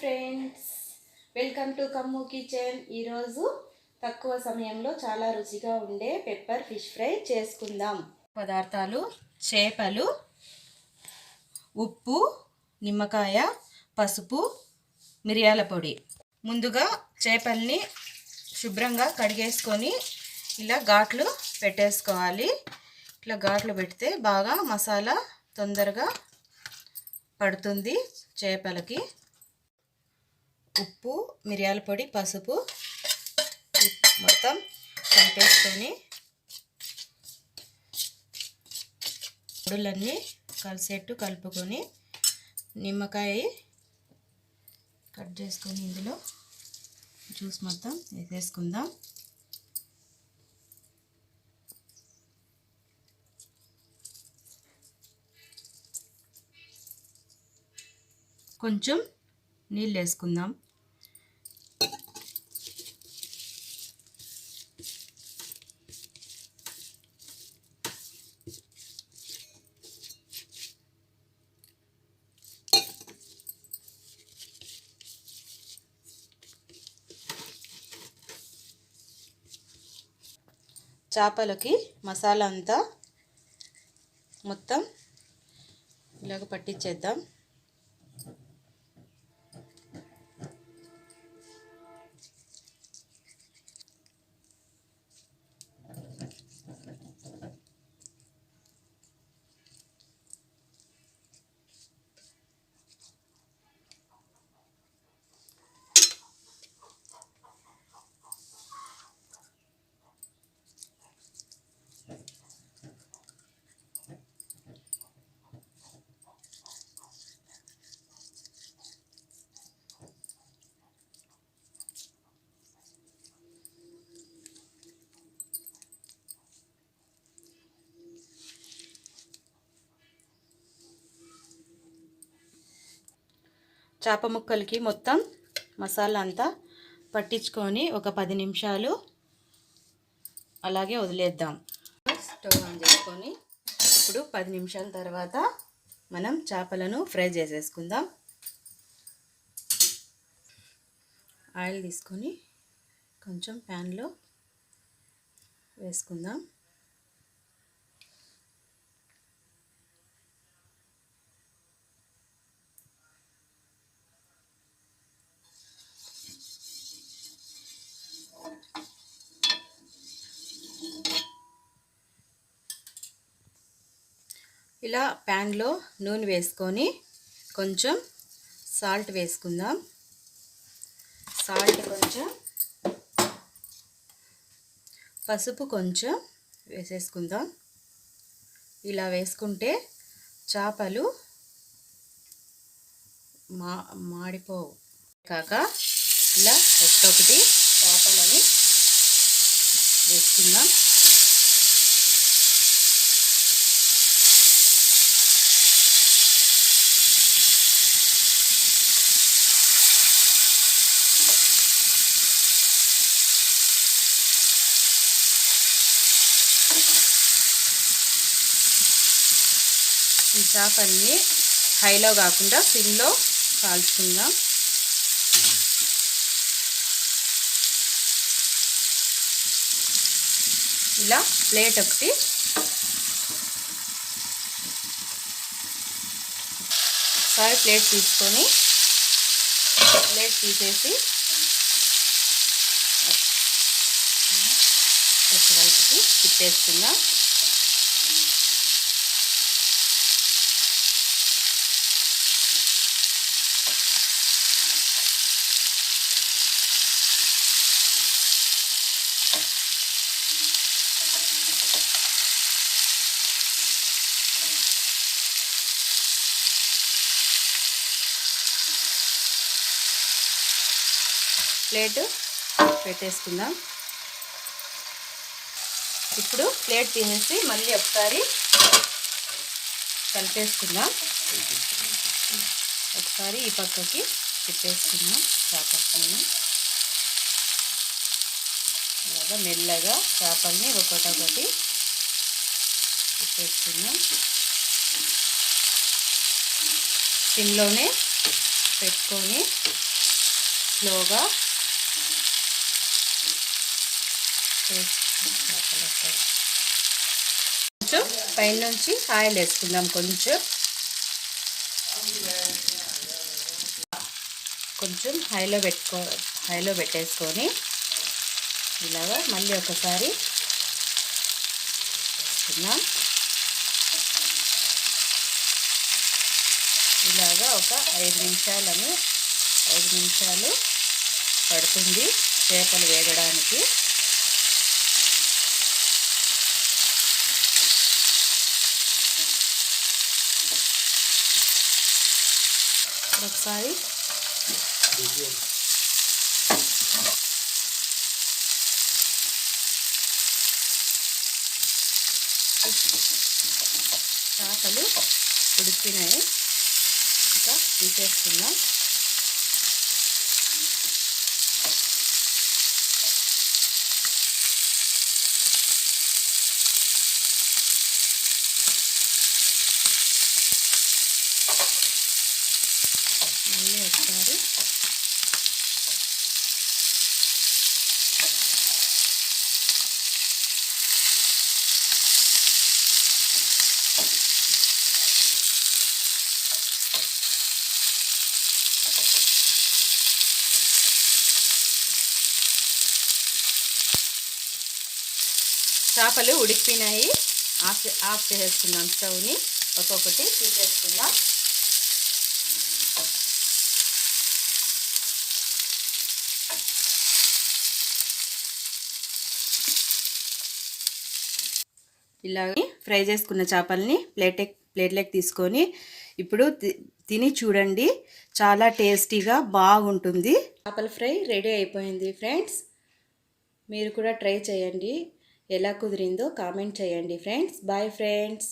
Friends welcome to Kammu kitchen ఈరోజు తక్కువ సమయంలో చాలా రుచిగా ఉండే పెప్పర్ ఫిష్ ఫ్రై చేసుకుందాం. పదార్థాలు చేపలు ఉప్పు నిమ్మకాయ పసుపు మిరియాల పొడి. ముందుగా చేపల్ని శుభ్రంగా కడిగేసుకొని ఇలా ఘాట్లు పెట్టేసుకోవాలి. ఇట్లా ఘాట్లు పెడితే బాగా మసాలా తొందరగా పడుతుంది చేపలకి. ఉప్పు మిరియాల పొడి పసుపు మొత్తం కలిపేసుకొని పొడులన్నీ కలిసేట్టు కలుపుకొని నిమ్మకాయ కట్ చేసుకొని ఇందులో జ్యూస్ మొత్తం వేసేసుకుందాం. కొంచెం నీళ్ళు వేసుకుందాం చేపలకి మసాలా అంతా మొత్తం ఇలాగ పట్టించేద్దాం. చేప ముక్కలకి మొత్తం మసాలా అంతా పట్టించుకొని ఒక పది నిమిషాలు అలాగే వదిలేద్దాం. స్టవ్ ఆన్ చేసుకొని ఇప్పుడు పది నిమిషాల తర్వాత మనం చేపలను ఫ్రై చేసేసుకుందాం. ఆయిల్ తీసుకొని కొంచెం ప్యాన్లో వేసుకుందాం. ఇలా ప్యాన్లో నూనె వేసుకొని కొంచెం సాల్ట్ వేసుకుందాం. సాల్ట్ కొంచెం పసుపు కొంచెం వేసేసుకుందాం. ఇలా వేసుకుంటే చేపలు మా మాడిపోవు. కాక ఇలా ఒకటొకటి చేపలని వేసుకుందాం. ఈ చేపల్ని హైలో కాకుండా సిమ్లో కాల్చుకుందాం. ఇలా ప్లేట్ ఒకటి. ఒకసారి ప్లేట్ తీసుకొని ప్లేట్ తీసేసి ఒక వైపుకి తిప్పేసుకుందాం. ప్లేట్ పెట్టేసుకుందాం. ఇప్పుడు ప్లేట్ తీసేసి మళ్ళీ ఒకసారి కలిపేసుకుందాం. ఒకసారి ఈ పక్కకి తిప్పేసుకుందాం. చేపల్ని. అలాగా మెల్లగా చేపల్ని ఒకటొకటి తిప్పేసుకుందాం. సిమ్లోనే పెట్టుకొని స్లోగా కొంచెం పైనుంచి ఆయిల్ వేసుకుందాం కొంచెం. కొంచెం హైలో పెట్టుకో హైలో పెట్టేసుకొని ఇలాగా మళ్ళీ ఒకసారి వేసుకుందాం. ఇలాగా ఒక ఐదు నిమిషాలని ఐదు నిమిషాలు పడుతుంది చేపలు వేగడానికి. ఒకసారి చేపలు ఉడికినాయి. ఇంకా తీసేస్తున్నాం మళ్ళీ ఒకసారి చేపలు ఉడికిపోయినాయి. ఆఫ్ ఆఫ్ చేసేసుకుందాం స్టవ్ని. ఒక్కొక్కటి తీసేసుకుందాం. ఇలాగే ఫ్రై చేసుకున్న చేపల్ని ప్లేట్ ప్లేట్లోకి తీసుకొని ఇప్పుడు తి- తిని చూడండి. చాలా టేస్టీగా బాగుంటుంది. చేపల ఫ్రై రెడీ అయిపోయింది ఫ్రెండ్స్. మీరు కూడా ట్రై చేయండి. ఎలా కుదిరిందో కామెంట్ చేయండి ఫ్రెండ్స్. Bye friends